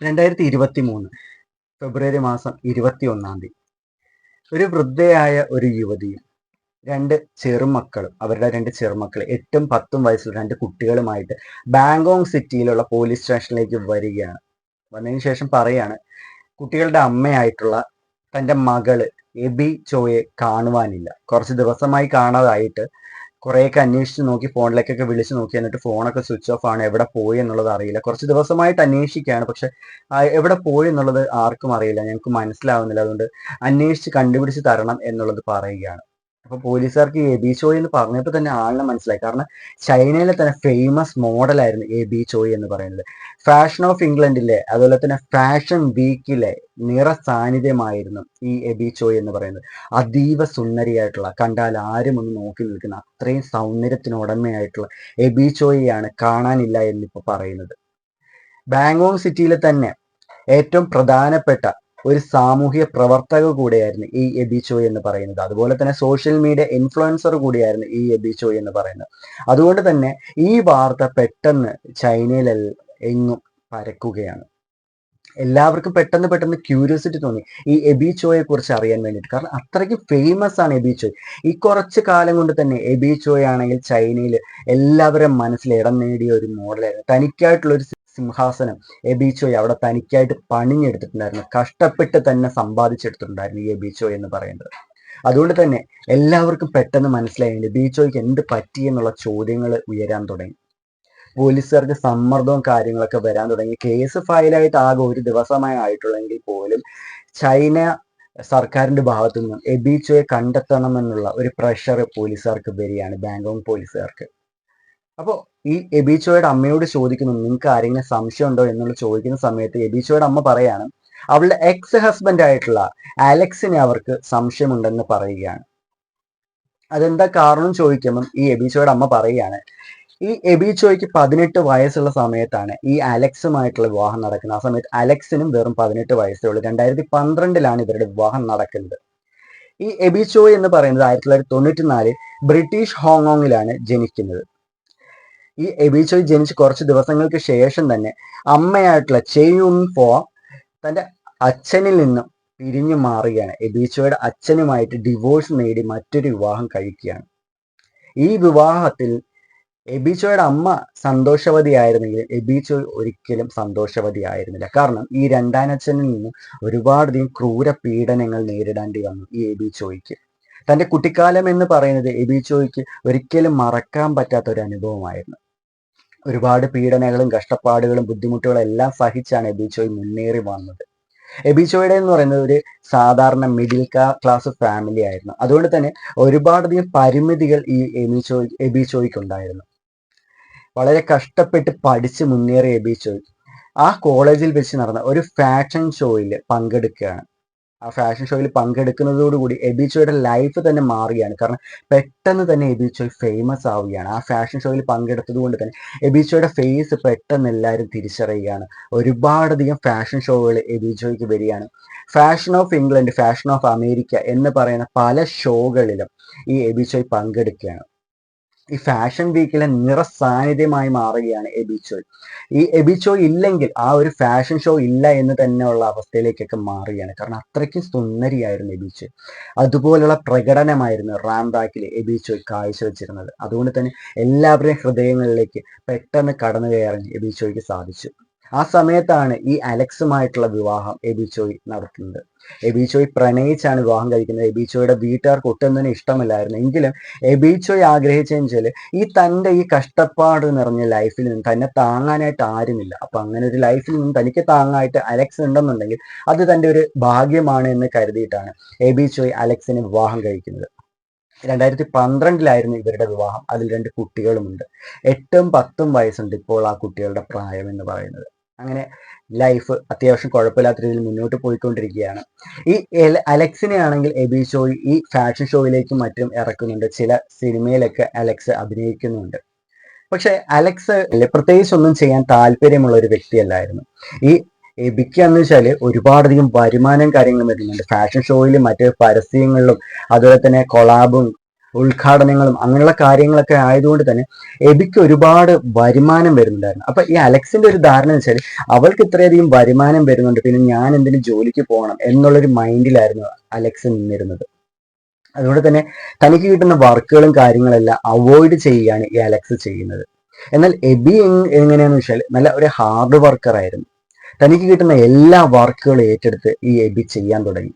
രണ്ടായിരത്തി ഇരുപത്തി മൂന്ന് ഫെബ്രുവരി മാസം ഇരുപത്തി ഒന്നാം തീയതി. ഒരു വൃദ്ധയായ ഒരു യുവതിയും രണ്ട് ചെറുമക്കളും അവരുടെ രണ്ട് ചെറുമക്കൾ എട്ടും പത്തും വയസ്സുള്ള രണ്ട് കുട്ടികളുമായിട്ട് ബാങ്കോങ് സിറ്റിയിലുള്ള പോലീസ് സ്റ്റേഷനിലേക്ക് വരികയാണ്. വന്നതിന് ശേഷം പറയാണ് കുട്ടികളുടെ അമ്മയായിട്ടുള്ള തന്റെ മകൾ എബി ചോയെ കാണുവാനില്ല. കുറച്ച് ദിവസമായി കാണാതായിട്ട് കുറേയൊക്കെ അന്വേഷിച്ച് നോക്കി ഫോണിലേക്കൊക്കെ വിളിച്ച് നോക്കി എന്നിട്ട് ഫോണൊക്കെ സ്വിച്ച് ഓഫ് ആണ് എവിടെ പോയി എന്നുള്ളത് അറിയില്ല. കുറച്ച് ദിവസമായിട്ട് അന്വേഷിക്കുകയാണ് പക്ഷെ എവിടെ പോയി എന്നുള്ളത് ആർക്കും അറിയില്ല. ഞങ്ങൾക്ക് മനസ്സിലാവുന്നില്ല. അതുകൊണ്ട് അന്വേഷിച്ച് കണ്ടുപിടിച്ച് തരണം എന്നുള്ളത് പറയുകയാണ്. അപ്പൊ പോലീസുകാർക്ക് എബി ചോയ് എന്ന് പറഞ്ഞപ്പോൾ തന്നെ ആളിനെ മനസ്സിലായി. കാരണം ചൈനയിലെ തന്നെ ഫേമസ് മോഡലായിരുന്നു എ ബി ചോയ് എന്ന് പറയുന്നത്. ഫാഷൻ ഓഫ് ഇംഗ്ലണ്ടിലെ അതുപോലെ തന്നെ ഫാഷൻ വീക്കിലെ നിറ സാന്നിധ്യമായിരുന്നു ഈ എബി ചോയ് എന്ന് പറയുന്നത്. അതീവ സുന്ദരിയായിട്ടുള്ള കണ്ടാൽ ആരും ഒന്ന് നോക്കി നിൽക്കുന്ന അത്രയും സൗന്ദര്യത്തിന് ഉടമയായിട്ടുള്ള എബി ചോയിയാണ് കാണാനില്ല എന്നിപ്പോ പറയുന്നത്. ബാങ്കോങ് സിറ്റിയിലെ തന്നെ ഏറ്റവും പ്രധാനപ്പെട്ട ഒരു സാമൂഹ്യ പ്രവർത്തക കൂടിയായിരുന്നു ഈ എബി ചോയ് എന്ന് പറയുന്നത്. അതുപോലെ തന്നെ സോഷ്യൽ മീഡിയ ഇൻഫ്ലുവൻസർ കൂടിയായിരുന്നു ഈ എബി ചോയ് എന്ന് പറയുന്നത്. അതുകൊണ്ട് തന്നെ ഈ വാർത്ത പെട്ടെന്ന് ചൈനയിൽ എങ്ങും പരക്കുകയാണ്. എല്ലാവർക്കും പെട്ടെന്ന് പെട്ടെന്ന് ക്യൂരിയോസിറ്റി തോന്നി. ഈ എബി ചോയെ കുറിച്ച് അറിയാൻ വേണ്ടിയിട്ട്. കാരണം അത്രയ്ക്ക് ഫേമസ് ആണ് എബി ചോയ്. ഈ കുറച്ച് കാലം കൊണ്ട് തന്നെ എബി ചോയ് ആണെങ്കിൽ ചൈനയിൽ എല്ലാവരും മനസ്സിൽ ഇടം നേടിയ ഒരു മോഡലായിരുന്നു തനിക്കായിട്ടുള്ള ഒരു സിംഹാസനം. എബീച്ചോയ് ചോയ് അവിടെ തനിക്കായിട്ട് പണിഞ്ഞെടുത്തിട്ടുണ്ടായിരുന്നു കഷ്ടപ്പെട്ട് തന്നെ സമ്പാദിച്ചെടുത്തിട്ടുണ്ടായിരുന്നു ഈ എബീച്ചോയ് ചോയ് എന്ന് പറയുന്നത്. അതുകൊണ്ട് തന്നെ എല്ലാവർക്കും പെട്ടെന്ന് മനസ്സിലായി എബി ചോയ്ക്ക് എന്ത് പറ്റി എന്നുള്ള ചോദ്യങ്ങൾ ഉയരാൻ തുടങ്ങി. പോലീസുകാർക്ക് സമ്മർദ്ദവും കാര്യങ്ങളൊക്കെ വരാൻ തുടങ്ങി. കേസ് ഫയലായിട്ട് ആകെ ഒരു ദിവസമായി ആയിട്ടുള്ളെങ്കിൽ പോലും ചൈന സർക്കാരിന്റെ ഭാഗത്തു നിന്നും എബിച്ചോയെ കണ്ടെത്തണമെന്നുള്ള ഒരു പ്രഷർ പോലീസുകാർക്ക് വരികയാണ്. ബാങ്കോങ് പോലീസുകാർക്ക്. അപ്പോൾ ഈ എബിച്ചോയുടെ അമ്മയോട് ചോദിക്കുന്നു നിങ്ങൾക്ക് ആരെങ്കിലും സംശയം ഉണ്ടോ എന്നുള്ള ചോദിക്കുന്ന സമയത്ത് എബിച്ചോയുടെ അമ്മ പറയാണ് അവളുടെ എക്സ് ഹസ്ബൻഡ് ആയിട്ടുള്ള അലക്സിനെ അവർക്ക് സംശയമുണ്ടെന്ന് പറയുകയാണ്. അതെന്താ കാരണം ചോദിക്കുമ്പം ഈ എബിച്ചോയുടെ അമ്മ പറയുകയാണ് ഈ എബിച്ചോയ്ക്ക് പതിനെട്ട് വയസ്സുള്ള സമയത്താണ് ഈ അലക്സുമായിട്ടുള്ള വിവാഹം നടക്കുന്നത്. ആ സമയത്ത് അലക്സിനും വെറും പതിനെട്ട് വയസ്സേ ഉള്ളൂ. രണ്ടായിരത്തി പന്ത്രണ്ടിലാണ് ഇവരുടെ വിവാഹം നടക്കുന്നത്. ഈ എബിച്ചോയ് എന്ന് പറയുന്നത് ആയിരത്തി തൊള്ളായിരത്തി തൊണ്ണൂറ്റി നാല് ബ്രിട്ടീഷ് ഹോങ്കോങ്ങിലാണ് ജനിക്കുന്നത്. ഈ എബിച്ചോയ് ജനിച്ച് കുറച്ച് ദിവസങ്ങൾക്ക് ശേഷം തന്നെ അമ്മയായിട്ടുള്ള ചെയ്യുൻ ഫോ തന്റെ അച്ഛനിൽ നിന്നും പിരിഞ്ഞു മാറുകയാണ്. എബിച്ചോയുടെ അച്ഛനുമായിട്ട് ഡിവോഴ്സ് നേടി മറ്റൊരു വിവാഹം കഴിക്കുകയാണ്. ഈ വിവാഹത്തിൽ എബിച്ചോയുടെ അമ്മ സന്തോഷവതിയായിരുന്നെങ്കിൽ എബിച്ചോയ് ഒരിക്കലും സന്തോഷവതിയായിരുന്നില്ല. കാരണം ഈ രണ്ടാനച്ഛനിൽ നിന്ന് ഒരുപാടധികം ക്രൂര പീഡനങ്ങൾ നേരിടേണ്ടി വന്നു ഈ എബിച്ചോയ്ക്ക്. തന്റെ കുട്ടിക്കാലം എന്ന് പറയുന്നത് എബിച്ചോയ്ക്ക് ഒരിക്കലും മറക്കാൻ പറ്റാത്ത ഒരു അനുഭവമായിരുന്നു ഒരുപാട് പീഡനങ്ങളും കഷ്ടപ്പാടുകളും ബുദ്ധിമുട്ടുകളും എല്ലാം സഹിച്ചാണ് എബിചോയ് മുന്നേറി വന്നത്. എബിച്ചോയുടെ എന്ന് പറയുന്നത് ഒരു സാധാരണ മിഡിൽ ക്ലാസ് ഫാമിലി ആയിരുന്നു. അതുകൊണ്ട് തന്നെ ഒരുപാടധികം പരിമിതികൾ ഈ എബിചോ എബിച്ചോയ്ക്ക് ഉണ്ടായിരുന്നു വളരെ കഷ്ടപ്പെട്ട് പഠിച്ച് മുന്നേറിയ എബിചോയ് ആ കോളേജിൽ വെച്ച് നടന്ന ഒരു ഫാഷൻ ഷോയിൽ പങ്കെടുക്കുകയാണ്. ആ ഫാഷൻ ഷോയിൽ പങ്കെടുക്കുന്നതോടുകൂടി എബിച്ചോയുടെ ലൈഫ് തന്നെ മാറുകയാണ്. കാരണം പെട്ടെന്ന് തന്നെ എബിച്ചോയ് ഫേമസ് ആവുകയാണ്. ആ ഫാഷൻ ഷോയിൽ പങ്കെടുത്തത് കൊണ്ട് തന്നെ എബിച്ചോയുടെ ഫേസ് പെട്ടെന്ന് എല്ലാവരും തിരിച്ചറിയുകയാണ്. ഒരുപാടധികം ഫാഷൻ ഷോകൾ എബിച്ചോയ്ക്ക് വരികയാണ്. Fashion of England fashion of America എന്ന് പറയുന്ന പല ഷോകളിലും ഈ എബിച്ചോയ് പങ്കെടുക്കുകയാണ്. ഈ ഫാഷൻ വീക്കിലെ നിറ സാന്നിധ്യമായി മാറുകയാണ് എബിച്ചോയ്. ഈ എബിച്ചോയ് ഇല്ലെങ്കിൽ ആ ഒരു ഫാഷൻ ഷോ ഇല്ല എന്ന് തന്നെയുള്ള അവസ്ഥയിലേക്കൊക്കെ മാറുകയാണ്. കാരണം അത്രയ്ക്കും സുന്ദരിയായിരുന്നു എബിച്ചോയ്. അതുപോലുള്ള പ്രകടനമായിരുന്നു റാം റാക്കിൽ എബിച്ചോയ് കാഴ്ചവെച്ചിരുന്നത്. അതുകൊണ്ട് തന്നെ എല്ലാവരുടെയും ഹൃദയങ്ങളിലേക്ക് പെട്ടെന്ന് കടന്നു കയറാൻ എബിച്ചോയ്ക്ക് സാധിച്ചു. ആ സമയത്താണ് ഈ അലക്സുമായിട്ടുള്ള വിവാഹം എബിച്ചോയ് നടത്തുന്നത്. എബിച്ചോയ് പ്രണയിച്ചാണ് വിവാഹം കഴിക്കുന്നത്. എബിച്ചോയുടെ വീട്ടുകാർക്ക് ഒട്ടും തന്നെ ഇഷ്ടമല്ലായിരുന്നു. എങ്കിലും എബിച്ചോയ് ആഗ്രഹിച്ചതെന്ന് ഈ തന്റെ ഈ കഷ്ടപ്പാട് നിറഞ്ഞ ലൈഫിൽ നിന്ന് തന്നെ താങ്ങാനായിട്ട് ആരുമില്ല. അപ്പൊ അങ്ങനെ ഒരു ലൈഫിൽ നിന്ന് തനിക്ക് താങ്ങായിട്ട് അലക്സ് ഉണ്ടെന്നുണ്ടെങ്കിൽ അത് തന്റെ ഒരു ഭാഗ്യമാണ് എന്ന് കരുതിയിട്ടാണ് എബിച്ചോയ് അലക്സിനെ വിവാഹം കഴിക്കുന്നത്. രണ്ടായിരത്തി പന്ത്രണ്ടിലായിരുന്നു ഇവരുടെ വിവാഹം. അതിൽ രണ്ട് കുട്ടികളുമുണ്ട്. എട്ടും പത്തും വയസ്സുണ്ട് ഇപ്പോൾ ആ കുട്ടികളുടെ പ്രായം എന്ന് പറയുന്നത്. അങ്ങനെ ലൈഫ് അത്യാവശ്യം കുഴപ്പമില്ലാത്ത രീതിയിൽ മുന്നോട്ട് പോയിക്കൊണ്ടിരിക്കുകയാണ്. ഈ അലക്സിനെ ആണെങ്കിൽ എബി ഷോയ് ഈ ഫാഷൻ ഷോയിലേക്കും മറ്റും ഇറക്കുന്നുണ്ട്. ചില സിനിമയിലൊക്കെ അലക്സ് അഭിനയിക്കുന്നുണ്ട്. പക്ഷെ അലക്സ് പ്രത്യേകിച്ച് ഒന്നും ചെയ്യാൻ താല്പര്യമുള്ള ഒരു വ്യക്തിയല്ലായിരുന്നു. ഈ എബിക്ക് എന്ന് വെച്ചാൽ ഒരുപാടധികം വരുമാനം കാര്യങ്ങളും വരുന്നുണ്ട്. ഫാഷൻ ഷോയിലും മറ്റ് പരസ്യങ്ങളിലും അതുപോലെ തന്നെ കൊളാബും ഉദ്ഘാടനങ്ങളും അങ്ങനെയുള്ള കാര്യങ്ങളൊക്കെ ആയതുകൊണ്ട് തന്നെ എബിക്ക് ഒരുപാട് വരുമാനം വരുന്നുണ്ടായിരുന്നു. അപ്പൊ ഈ അലക്സിന്റെ ഒരു ധാരണ എന്ന് വെച്ചാൽ അവൾക്ക് ഇത്രയധികം വരുമാനം വരുന്നുണ്ട് പിന്നെ ഞാൻ എന്തിനു ജോലിക്ക് പോകണം എന്നുള്ളൊരു മൈൻഡിലായിരുന്നു അലക്സ് നിന്നിരുന്നത്. അതുകൊണ്ട് തന്നെ തനിക്ക് കിട്ടുന്ന വർക്കുകളും കാര്യങ്ങളെല്ലാം അവോയ്ഡ് ചെയ്യുകയാണ് ഈ അലക്സ് ചെയ്യുന്നത്. എന്നാൽ എബി എങ്ങനെയാണെന്ന് വെച്ചാൽ നല്ല ഒരു ഹാർഡ് വർക്കർ ആയിരുന്നു തനിക്ക് കിട്ടുന്ന എല്ലാ വർക്കുകളും ഏറ്റെടുത്ത് ഈ എബി ചെയ്യാൻ തുടങ്ങി.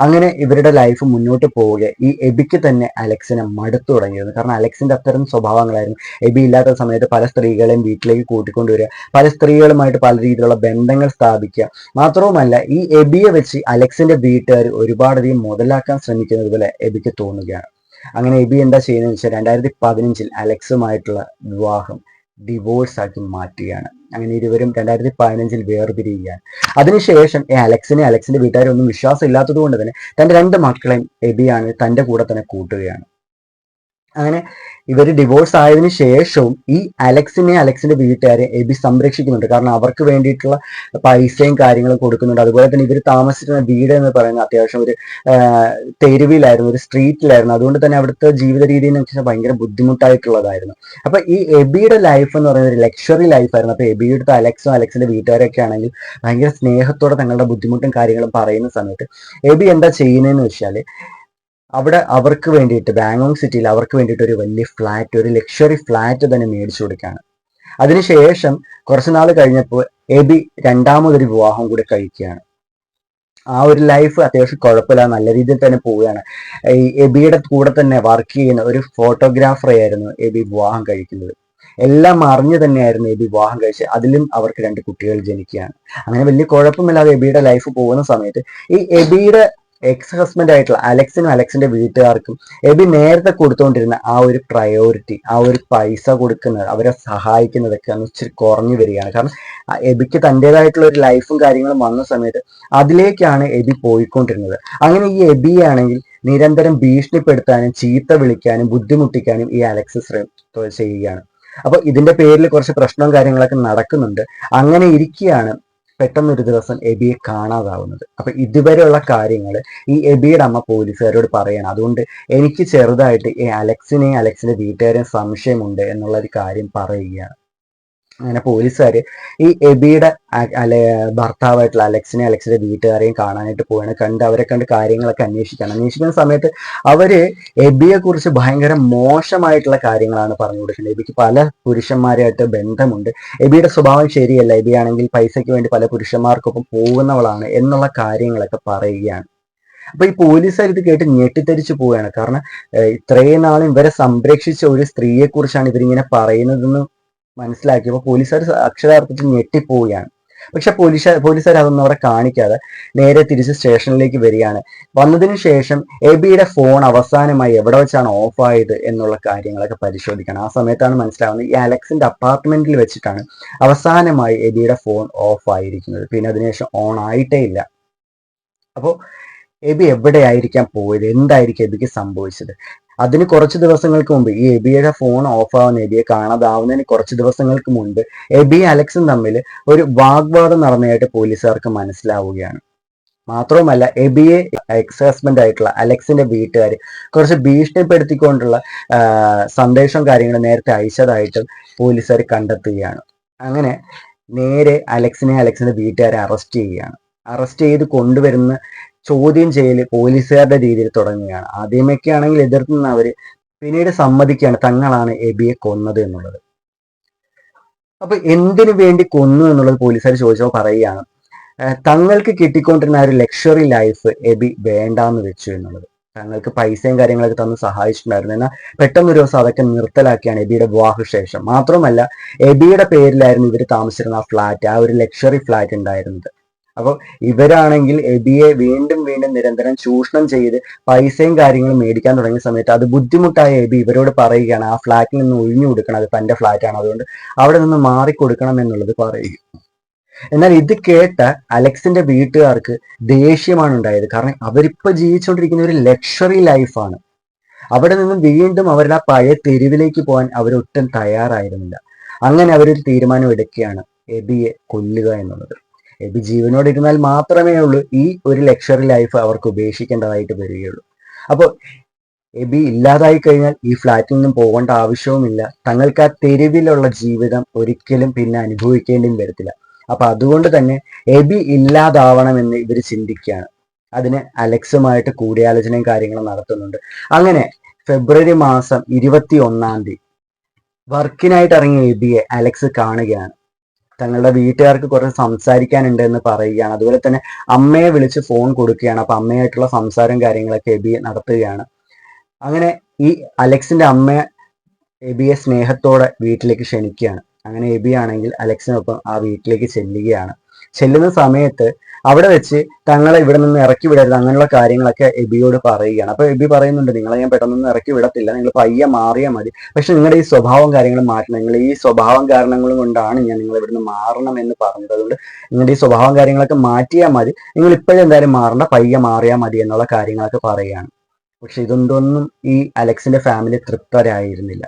അങ്ങനെ ഇവരുടെ ലൈഫ് മുന്നോട്ട് പോവുക ഈ എബിക്ക് തന്നെ അലക്സിനെ മടുത്തു തുടങ്ങിയിരുന്നു. കാരണം അലക്സിന്റെ അത്തരം സ്വഭാവങ്ങളായിരുന്നു. എബി ഇല്ലാത്ത സമയത്ത് പല സ്ത്രീകളെയും വീട്ടിലേക്ക് കൂട്ടിക്കൊണ്ടുവരിക പല സ്ത്രീകളുമായിട്ട് പല രീതിയിലുള്ള ബന്ധങ്ങൾ സ്ഥാപിക്കുക. മാത്രവുമല്ല ഈ എബിയെ വെച്ച് അലക്സിന്റെ വീട്ടുകാർ ഒരുപാടധികം മുതലാക്കാൻ ശ്രമിക്കുന്നത് പോലെ എബിക്ക് തോന്നുകയാണ്. അങ്ങനെ എബി എന്താ ചെയ്യുന്നത് വെച്ചാൽ രണ്ടായിരത്തി പതിനഞ്ചിൽ അലക്സുമായിട്ടുള്ള വിവാഹം. ഡിവോഴ്സ് ആക്കി മാറ്റുകയാണ്. അങ്ങനെ ഇരുവരും രണ്ടായിരത്തി പതിനഞ്ചിൽ വേർപിരിയുകയാണ് അതിനുശേഷം ഈ അലക്സിനെ അലക്സിന്റെ വീട്ടുകാരൊന്നും വിശ്വാസം ഇല്ലാത്തത് കൊണ്ട് തന്നെ തന്റെ രണ്ട് മക്കളെയും എബിയാണ് തന്റെ കൂടെ തന്നെ കൂട്ടുകയാണ്. അങ്ങനെ ഇവർ ഡിവോഴ്സ് ആയതിനു ശേഷവും ഈ അലക്സിനെ അലക്സിന്റെ വീട്ടുകാരെ എബി സംരക്ഷിക്കുന്നുണ്ട്. കാരണം അവർക്ക് വേണ്ടിയിട്ടുള്ള പൈസയും കാര്യങ്ങളും കൊടുക്കുന്നുണ്ട്. അതുപോലെ തന്നെ ഇവർ താമസിച്ചിരുന്ന വീട് എന്ന് പറയുന്ന അത്യാവശ്യം ഒരു തെരുവിലായിരുന്നു ഒരു സ്ട്രീറ്റിലായിരുന്നു അതുകൊണ്ട് തന്നെ അവിടുത്തെ ജീവിത രീതി എന്ന് വെച്ചാൽ ഭയങ്കര ബുദ്ധിമുട്ടായിട്ടുള്ളതായിരുന്നു. അപ്പൊ ഈ എബിയുടെ ലൈഫ് എന്ന് പറയുന്നത് ഒരു ലക്ഷറി ലൈഫായിരുന്നു അപ്പൊ എബിയുടെ അലക്സും അലക്സിന്റെ വീട്ടുകാരൊക്കെ ആണെങ്കിൽ ഭയങ്കര സ്നേഹത്തോടെ തങ്ങളുടെ ബുദ്ധിമുട്ടും കാര്യങ്ങളും പറയുന്ന സമയത്ത് എബി എന്താ ചെയ്യുന്നതെന്ന് വെച്ചാൽ അവിടെ അവർക്ക് വേണ്ടിയിട്ട് ബാങ്കോങ് സിറ്റിയിൽ അവർക്ക് വേണ്ടിയിട്ട് ഒരു വലിയ ഫ്ലാറ്റ് ഒരു ലക്ഷറി ഫ്ലാറ്റ് തന്നെ മേടിച്ചു കൊടുക്കുകയാണ്. അതിനുശേഷം കുറച്ച് നാൾ കഴിഞ്ഞപ്പോൾ എബി രണ്ടാമതൊരു വിവാഹം കൂടി കഴിക്കുകയാണ്. ആ ഒരു ലൈഫ് അത്യാവശ്യം കുഴപ്പമില്ല നല്ല രീതിയിൽ തന്നെ പോവുകയാണ്. ഈ എബിയുടെ കൂടെ തന്നെ വർക്ക് ചെയ്യുന്ന ഒരു ഫോട്ടോഗ്രാഫറായിരുന്നു എബി വിവാഹം കഴിക്കുന്നത്. എല്ലാം അറിഞ്ഞു തന്നെയായിരുന്നു എബി വിവാഹം കഴിച്ച് അതിലും അവർക്ക് രണ്ട് കുട്ടികൾ ജനിക്കുകയാണ്. അങ്ങനെ വലിയ കുഴപ്പമില്ലാതെ എബിയുടെ ലൈഫ് പോകുന്ന സമയത്ത് ഈ എബിയുടെ എക്സ് ഹസ്ബൻഡ് ആയിട്ടുള്ള അലക്സിനും അലക്സിന്റെ വീട്ടുകാർക്കും എബി നേരത്തെ കൊടുത്തുകൊണ്ടിരുന്ന ആ ഒരു പ്രയോറിറ്റി ആ ഒരു പൈസ കൊടുക്കുന്നത് അവരെ സഹായിക്കുന്നതൊക്കെ ഒന്ന് ഇച്ചിരി കുറഞ്ഞു വരികയാണ്. കാരണം എബിക്ക് തന്റെതായിട്ടുള്ള ഒരു ലൈഫും കാര്യങ്ങളും വന്ന സമയത്ത് അതിലേക്കാണ് എബി പോയിക്കൊണ്ടിരുന്നത്. അങ്ങനെ ഈ എബി ആണെങ്കിൽ നിരന്തരം ഭീഷണിപ്പെടുത്താനും ചീത്ത വിളിക്കാനും ബുദ്ധിമുട്ടിക്കാനും ഈ അലക്സ് ചെയ്യുകയാണ്. അപ്പൊ ഇതിന്റെ പേരിൽ കുറച്ച് പ്രശ്നവും കാര്യങ്ങളൊക്കെ നടക്കുന്നുണ്ട്. അങ്ങനെ ഇരിക്കുകയാണ് പെട്ടെന്നൊരു ദിവസം എബിയെ കാണാതാവുന്നത്. അപ്പൊ ഇതുവരെയുള്ള കാര്യങ്ങൾ ഈ എബിയുടെ അമ്മ പോലീസുകാരോട് പറയണം. അതുകൊണ്ട് എനിക്ക് ചെറുതായിട്ട് ഈ അലക്സിനെയും അലക്സിന്റെ വീട്ടുകാരെയും സംശയമുണ്ട് എന്നുള്ള ഒരു കാര്യം പറയുകയാണ്. അങ്ങനെ പോലീസുകാർ ഈ എബിയുടെ അല്ലെ ഭർത്താവായിട്ടുള്ള അലക്സിനെ അലക്സിന്റെ വീട്ടുകാരെയും കാണാനായിട്ട് പോവാണ് കണ്ട് അവരെ കണ്ട് കാര്യങ്ങളൊക്കെ അന്വേഷിക്കണം അന്വേഷിക്കുന്ന സമയത്ത് അവർ എബിയെ കുറിച്ച് ഭയങ്കര മോശമായിട്ടുള്ള കാര്യങ്ങളാണ് പറഞ്ഞു കൊടുക്കുന്നത്. എബിക്ക് പല പുരുഷന്മാരായിട്ട് ബന്ധമുണ്ട്. എബിയുടെ സ്വഭാവം ശരിയല്ല. എബി ആണെങ്കിൽ പൈസയ്ക്ക് വേണ്ടി പല പുരുഷന്മാർക്കൊപ്പം പോകുന്നവളാണ് എന്നുള്ള കാര്യങ്ങളൊക്കെ പറയുകയാണ്. അപ്പൊ ഈ പോലീസുകാർ ഇത് കേട്ട് ഞെട്ടിത്തരിച്ചു പോവുകയാണ്. കാരണം ഇത്രയും നാളും ഇവരെ സംരക്ഷിച്ച ഒരു സ്ത്രീയെ കുറിച്ചാണ് ഇവരിങ്ങനെ പറയുന്നതെന്ന് മനസ്സിലാക്കിയപ്പോൾ പോലീസുകാർ അക്ഷരാർത്ഥത്തിൽ ഞെട്ടിപ്പോവുകയാണ്. പക്ഷെ പോലീസ് പോലീസുകാർ അതൊന്നും അവിടെ കാണിക്കാതെ നേരെ തിരിച്ച് സ്റ്റേഷനിലേക്ക് വരികയാണ്. വന്നതിന് ശേഷം എബിയുടെ ഫോൺ അവസാനമായി എവിടെ വെച്ചാണ് ഓഫ് ആയത് എന്നുള്ള കാര്യങ്ങളൊക്കെ പരിശോധിക്കണം. ആ സമയത്താണ് മനസ്സിലാവുന്നത് ഈ അലക്സിന്റെ അപ്പാർട്ട്മെന്റിൽ വെച്ചിട്ടാണ് അവസാനമായി എബിയുടെ ഫോൺ ഓഫ് ആയിരിക്കുന്നത്. പിന്നെ അതിനുശേഷം ഓൺ ആയിട്ടേ ഇല്ല. അപ്പോൾ എബി എവിടെയായിരിക്കാം പോയത്? എന്തായിരിക്കും എബിക്ക് സംഭവിച്ചത്? അതിന് കുറച്ച് ദിവസങ്ങൾക്ക് മുമ്പ് ഈ എബിയുടെ ഫോൺ ഓഫ് ആവുന്ന എബിയെ കാണാതാവുന്നതിന് കുറച്ച് ദിവസങ്ങൾക്ക് മുൻപ് എബി അലക്സും തമ്മിൽ ഒരു വാഗ്വാദം നടന്നതായിട്ട് പോലീസുകാർക്ക് മനസ്സിലാവുകയാണ്. മാത്രവുമല്ല എബിയെ എക്സ് ഹസ്ബൻഡ് ആയിട്ടുള്ള അലക്സിന്റെ വീട്ടുകാർ കുറച്ച് ഭീഷണിപ്പെടുത്തിക്കൊണ്ടുള്ള സന്ദേശവും കാര്യങ്ങളും നേരത്തെ അയച്ചതായിട്ടും പോലീസുകാർ കണ്ടെത്തുകയാണ്. അങ്ങനെ നേരെ അലക്സിനെ അലക്സിന്റെ വീട്ടുകാരെ അറസ്റ്റ് ചെയ്യുകയാണ്. അറസ്റ്റ് ചെയ്ത് കൊണ്ടുവരുന്ന ചോദ്യം ചെയ്യൽ പോലീസുകാരുടെ രീതിയിൽ തുടങ്ങുകയാണ്. ആദ്യമൊക്കെ ആണെങ്കിൽ എതിർത്തുന്ന അവർ പിന്നീട് സമ്മതിക്കുകയാണ് തങ്ങളാണ് എബിയെ കൊന്നത് എന്നുള്ളത്. അപ്പൊ എന്തിനു വേണ്ടി കൊന്നു എന്നുള്ളത് പോലീസുകാർ ചോദിച്ചപ്പോൾ പറയുകയാണ് തങ്ങൾക്ക് കിട്ടിക്കൊണ്ടിരുന്ന ഒരു ലക്ഷറി ലൈഫ് എബി വേണ്ടാന്ന് വെച്ചു എന്നുള്ളത്. തങ്ങൾക്ക് പൈസയും കാര്യങ്ങളൊക്കെ തന്ന് സഹായിച്ചിട്ടുണ്ടായിരുന്നു. എന്നാൽ പെട്ടെന്ന് ഒരു ദിവസം അതൊക്കെ നിർത്തലാക്കിയാണ് എബിയുടെ വിവാഹശേഷം മാത്രമല്ല എബിയുടെ പേരിലായിരുന്നു ഇവർ താമസിച്ചിരുന്ന ആ ഫ്ലാറ്റ് ആ ഒരു ലക്ഷറി ഫ്ലാറ്റ് ഉണ്ടായിരുന്നത്. അപ്പോൾ ഇവരാണെങ്കിൽ എബിയെ വീണ്ടും വീണ്ടും നിരന്തരം ചൂഷണം ചെയ്ത് പൈസയും കാര്യങ്ങളും മേടിക്കാൻ തുടങ്ങിയ സമയത്ത് അത് ബുദ്ധിമുട്ടായ എബി ഇവരോട് പറയുകയാണ് ആ ഫ്ലാറ്റിൽ നിന്ന് ഒഴിഞ്ഞു കൊടുക്കണം അത് തന്റെ ഫ്ലാറ്റാണ് അതുകൊണ്ട് അവിടെ നിന്ന് മാറിക്കൊടുക്കണം എന്നുള്ളത് പറയുക എന്നാൽ ഇത് കേട്ട അലക്സിന്റെ വീട്ടുകാർക്ക് ദേഷ്യമാണ് ഉണ്ടായത്. കാരണം അവരിപ്പോ ജീവിച്ചുകൊണ്ടിരിക്കുന്ന ഒരു ലക്ഷറി ലൈഫാണ് അവിടെ നിന്നും വീണ്ടും അവരുടെ ആ പഴയ തെരുവിലേക്ക് പോകാൻ അവരൊട്ടും തയ്യാറായിരുന്നില്ല. അങ്ങനെ അവരൊരു തീരുമാനം എടുക്കുകയാണ് എബിയെ കൊല്ലുക എന്നുള്ളത്. എബി ജീവനോട് ഇരുന്നാൽ മാത്രമേ ഉള്ളൂ ഈ ഒരു ലക്ഷറി ലൈഫ് അവർക്ക് ഉപേക്ഷിക്കേണ്ടതായിട്ട് വരികയുള്ളൂ. അപ്പോൾ എബി ഇല്ലാതായി കഴിഞ്ഞാൽ ഈ ഫ്ലാറ്റിൽ നിന്നും പോകേണ്ട ആവശ്യവുമില്ല. തങ്ങൾക്ക് ആ തെരുവിലുള്ള ജീവിതം ഒരിക്കലും പിന്നെ അനുഭവിക്കേണ്ടിയും വരത്തില്ല. അപ്പൊ അതുകൊണ്ട് തന്നെ എബി ഇല്ലാതാവണമെന്ന് ഇവർ ചിന്തിക്കുകയാണ്. അതിന് അലക്സുമായിട്ട് കൂടിയാലോചനയും കാര്യങ്ങളും നടത്തുന്നുണ്ട്. അങ്ങനെ ഫെബ്രുവരി മാസം ഇരുപത്തി ഒന്നാം തീയതി വർക്കിനായിട്ട് ഇറങ്ങിയ എബിയെ അലക്സ് കാണുകയാണ്. തങ്ങളുടെ വീട്ടുകാർക്ക് കുറച്ച് സംസാരിക്കാനുണ്ട് എന്ന് പറയുകയാണ്. അതുപോലെ തന്നെ അമ്മയെ വിളിച്ച് ഫോൺ കൊടുക്കുകയാണ്. അപ്പൊ അമ്മയായിട്ടുള്ള സംസാരം കാര്യങ്ങളൊക്കെ എബി നടത്തുകയാണ്. അങ്ങനെ ഈ അലക്സിന്റെ അമ്മ എബിയെ സ്നേഹത്തോടെ വീട്ടിലേക്ക് ക്ഷണിക്കുകയാണ്. അങ്ങനെ എബി ആണെങ്കിൽ അലക്സിനൊപ്പം ആ വീട്ടിലേക്ക് ചെല്ലുകയാണ്. ചെല്ലുന്ന സമയത്ത് അവിടെ വെച്ച് തങ്ങളെ ഇവിടെ നിന്ന് ഇറക്കി വിടരുത് അങ്ങനെയുള്ള കാര്യങ്ങളൊക്കെ എബിയോട് പറയുകയാണ്. അപ്പൊ എബി പറയുന്നുണ്ട് നിങ്ങളെ ഞാൻ പെട്ടെന്നൊന്നും ഇറക്കി വിടത്തില്ല. നിങ്ങൾ പയ്യെ മാറിയാൽ മതി. പക്ഷെ നിങ്ങളുടെ ഈ സ്വഭാവം കാര്യങ്ങൾ മാറ്റണം. നിങ്ങൾ ഈ സ്വഭാവം കാരണങ്ങൾ കൊണ്ടാണ് ഞാൻ നിങ്ങൾ ഇവിടുന്ന് മാറണം എന്ന് പറഞ്ഞത്. അതുകൊണ്ട് നിങ്ങളുടെ ഈ സ്വഭാവം കാര്യങ്ങളൊക്കെ മാറ്റിയാൽ മതി. നിങ്ങൾ ഇപ്പോഴും എന്തായാലും മാറണ്ട പയ്യെ മാറിയാൽ മതി എന്നുള്ള കാര്യങ്ങളൊക്കെ പറയുകയാണ്. പക്ഷെ ഇതൊന്നും ഈ അലക്സിന്റെ ഫാമിലി തൃപ്തരായിരുന്നില്ല.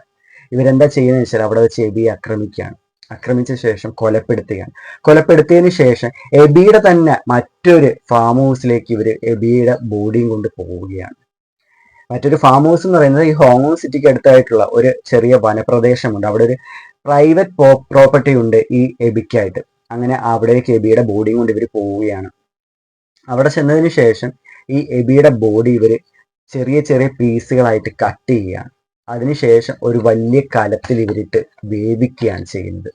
ഇവരെന്താ ചെയ്യുന്നത് വെച്ചാൽ അവിടെ വെച്ച് എബിയെ ആക്രമിക്കുകയാണ്. ആക്രമിച്ച ശേഷം കൊലപ്പെടുത്തുകയാണ്. കൊലപ്പെടുത്തിയതിനു ശേഷം എബിയുടെ തന്നെ മറ്റൊരു ഫാം ഹൗസിലേക്ക് ഇവർ എബിയുടെ ബോഡിയും കൊണ്ട് പോവുകയാണ്. മറ്റൊരു ഫാം ഹൗസ് എന്ന് പറയുന്നത് ഈ ഹോങ്കോങ് സിറ്റിക്ക് അടുത്തായിട്ടുള്ള ഒരു ചെറിയ വനപ്രദേശമുണ്ട്. അവിടെ ഒരു പ്രൈവറ്റ് പ്രോപ്പർട്ടി ഉണ്ട് ഈ എബിക്കായിട്ട്. അങ്ങനെ അവിടേക്ക് എബിയുടെ ബോഡിയും കൊണ്ട് ഇവർ പോവുകയാണ്. അവിടെ ചെന്നതിന് ശേഷം ഈ എബിയുടെ ബോഡി ഇവർ ചെറിയ ചെറിയ പീസുകളായിട്ട് കട്ട് ചെയ്യുകയാണ്. അതിനുശേഷം ഒരു വലിയ കലത്തിൽ ഇവരിട്ട് വേവിക്കുകയാണ് ചെയ്യുന്നത്.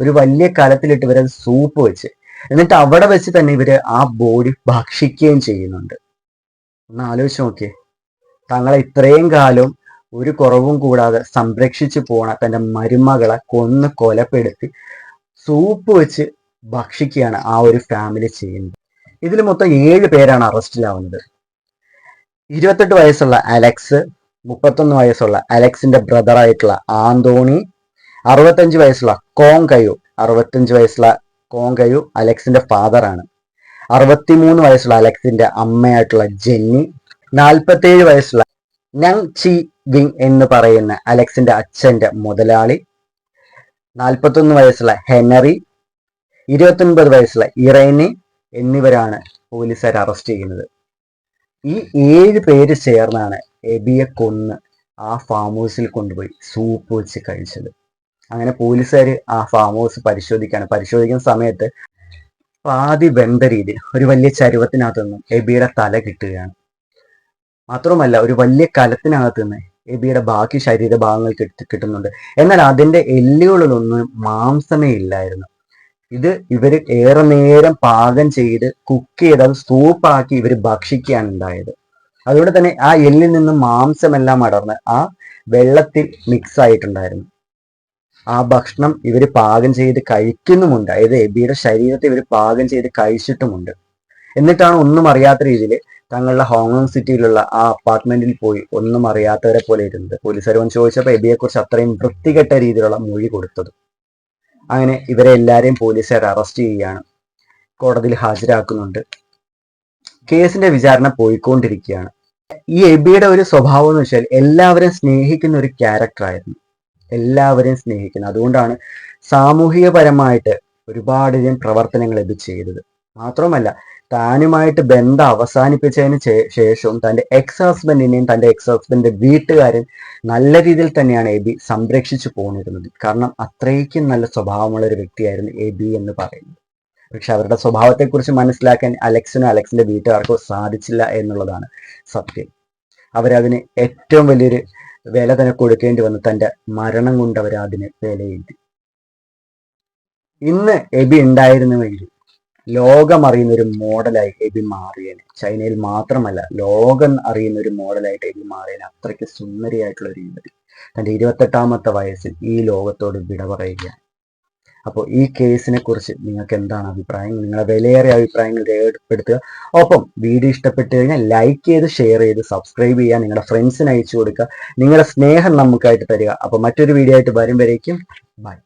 ഒരു വലിയ കലത്തിലിട്ട് ഇവരത് സൂപ്പ് വെച്ച് എന്നിട്ട് അവിടെ വെച്ച് തന്നെ ഇവർ ആ ബോഡി ഭക്ഷിക്കുകയും ചെയ്യുന്നുണ്ട്. ഒന്ന് ആലോചിച്ച് നോക്കിയേ. തങ്ങളെ ഇത്രയും കാലം ഒരു കുറവും കൂടാതെ സംരക്ഷിച്ചു പോണ തന്റെ മരുമകളെ കൊന്ന് കൊലപ്പെടുത്തി സൂപ്പ് വെച്ച് ഭക്ഷിക്കുകയാണ് ആ ഒരു ഫാമിലി ചെയ്യുന്നത്. ഇതിൽ മൊത്തം ഏഴ് പേരാണ് അറസ്റ്റിലാവുന്നത് ഇരുപത്തെട്ട് വയസ്സുള്ള അലക്സ് മുപ്പത്തൊന്ന് വയസ്സുള്ള അലക്സിന്റെ ബ്രദറായിട്ടുള്ള ആന്തോണി അറുപത്തഞ്ച് വയസ്സുള്ള കോങ്കയു അറുപത്തഞ്ച് വയസ്സുള്ള കോങ്കയു അലക്സിന്റെ ഫാദറാണ് അറുപത്തിമൂന്ന് വയസ്സുള്ള അലക്സിന്റെ അമ്മയായിട്ടുള്ള ജെന്നി നാൽപ്പത്തേഴ് വയസ്സുള്ള നങ് ചി വിങ് എന്ന് പറയുന്ന അലക്സിന്റെ അച്ഛന്റെ മുതലാളി നാൽപ്പത്തൊന്ന് വയസ്സുള്ള ഹെനറി ഇരുപത്തൊൻപത് വയസ്സുള്ള ഇറേനി എന്നിവരാണ് പോലീസുകാർ അറസ്റ്റ് ചെയ്യുന്നത്. ഈ ഏഴ് പേര് ചേർന്നാണ് എബിയെ കൊന്ന് ആ ഫാം ഹൗസിൽ കൊണ്ടുപോയി. സൂപ്പ് വെച്ച് കഴിച്ചത്. അങ്ങനെ പോലീസുകാർ ആ ഫാം ഹൗസ് പരിശോധിക്കുകയാണ് പരിശോധിക്കുന്ന സമയത്ത് പാതി വെന്ത രീതിയിൽ ഒരു വലിയ ചരുവത്തിനകത്ത് നിന്നും എബിയുടെ തല കിട്ടുകയാണ്. മാത്രമല്ല ഒരു വലിയ കലത്തിനകത്ത് നിന്ന് എബിയുടെ ബാക്കി ശരീരഭാഗങ്ങൾ കിട്ടി കിട്ടുന്നുണ്ട്. എന്നാൽ അതിന്റെ എല്ലുകളിലൊന്നും മാംസമേ ഇല്ലായിരുന്നു. ഇത് ഇവർ ഏറെ നേരം പാകം ചെയ്ത് കുക്ക് ചെയ്ത് അത് സൂപ്പാക്കി ഇവർ ഭക്ഷിക്കുകയാണ് ഉണ്ടായത്. അതുകൊണ്ട് തന്നെ ആ എല്ലിൽ നിന്നും മാംസമെല്ലാം അടർന്ന് ആ വെള്ളത്തിൽ മിക്സ് ആയിട്ടുണ്ടായിരുന്നു. ആ ഭക്ഷണം ഇവർ പാകം ചെയ്ത് കഴിക്കുന്നുമുണ്ട്. അതായത് എബിയുടെ ശരീരത്തെ ഇവർ പാകം ചെയ്ത് കഴിച്ചിട്ടുമുണ്ട്. എന്നിട്ടാണ് ഒന്നും അറിയാത്ത രീതിയിൽ തങ്ങളുടെ ഹോങ്കോങ് സിറ്റിയിലുള്ള ആ അപ്പാർട്ട്മെന്റിൽ പോയി ഒന്നും അറിയാത്തവരെ പോലെ ഇരുന്നത്. പോലീസുകാർ വന്ന് ചോദിച്ചപ്പോൾ എബിയെ കുറിച്ച് അത്രയും വൃത്തികെട്ട രീതിയിലുള്ള മൊഴി കൊടുത്തത്. അങ്ങനെ ഇവരെ എല്ലാവരെയും പോലീസുകാർ അറസ്റ്റ് ചെയ്യുകയാണ്. കോടതിയിൽ ഹാജരാക്കുന്നുണ്ട്. കേസിന്റെ വിചാരണ പോയിക്കൊണ്ടിരിക്കുകയാണ്. ഈ എബിയുടെ ഒരു സ്വഭാവം എന്ന് വെച്ചാൽ എല്ലാവരെയും സ്നേഹിക്കുന്ന ഒരു ക്യാരക്ടർ ആയിരുന്നു. എല്ലാവരെയും സ്നേഹിക്കുന്നത് അതുകൊണ്ടാണ് സാമൂഹികപരമായിട്ട് ഒരുപാടധികം പ്രവർത്തനങ്ങൾ എബി ചെയ്തത്. മാത്രമല്ല താനുമായിട്ട് ബന്ധം അവസാനിപ്പിച്ചതിന് ശേഷവും തന്റെ എക്സ് ഹസ്ബൻഡിനെയും തന്റെ എക്സ് ഹസ്ബൻഡിന്റെ വീട്ടുകാരും നല്ല രീതിയിൽ തന്നെയാണ് എബി സംരക്ഷിച്ചു പോന്നിരുന്നത്. കാരണം അത്രയ്ക്കും നല്ല സ്വഭാവമുള്ള ഒരു വ്യക്തിയായിരുന്നു എബി എന്ന് പറയുന്നത്. പക്ഷെ അവരുടെ സ്വഭാവത്തെക്കുറിച്ച് മനസ്സിലാക്കാൻ അലക്സിനോ അലക്സിന്റെ വീട്ടുകാർക്കോ സാധിച്ചില്ല എന്നുള്ളതാണ് സത്യം. അവരതിന് ഏറ്റവും വലിയൊരു വില തന്നെ കൊടുക്കേണ്ടി വന്നു തന്റെ മരണം കൊണ്ട് അവർ അതിന് ഇന്ന് എബി ഉണ്ടായിരുന്നുവെങ്കിൽ ലോകം അറിയുന്ന ഒരു മോഡലായി എബി മാറിയേനെ. ചൈനയിൽ മാത്രമല്ല ലോകം അറിയുന്ന ഒരു മോഡലായിട്ട് എബി മാറിയേനെ. അത്രയ്ക്ക് സുന്ദരിയായിട്ടുള്ള ഒരു യുവതി. തന്റെ ഇരുപത്തെട്ടാമത്തെ വയസ്സിൽ ഈ ലോകത്തോട് വിട പറയുകയാണ്. അപ്പോൾ ഈ കേസിനെ കുറിച്ച് നിങ്ങൾക്ക് എന്താണ് അഭിപ്രായം? നിങ്ങളുടെ വിലയേറിയ അഭിപ്രായങ്ങൾ രേഖപ്പെടുത്തുക. ഒപ്പം വീഡിയോ ഇഷ്ടപ്പെട്ടു കഴിഞ്ഞാൽ ലൈക്ക് ചെയ്ത് ഷെയർ ചെയ്ത് സബ്സ്ക്രൈബ് ചെയ്യുക നിങ്ങളുടെ ഫ്രണ്ട്സിന് അയച്ചു കൊടുക്കുക. നിങ്ങളുടെ സ്നേഹം നമുക്കായിട്ട് തരിക. അപ്പോൾ മറ്റൊരു വീഡിയോ ആയിട്ട് വരും ബൈ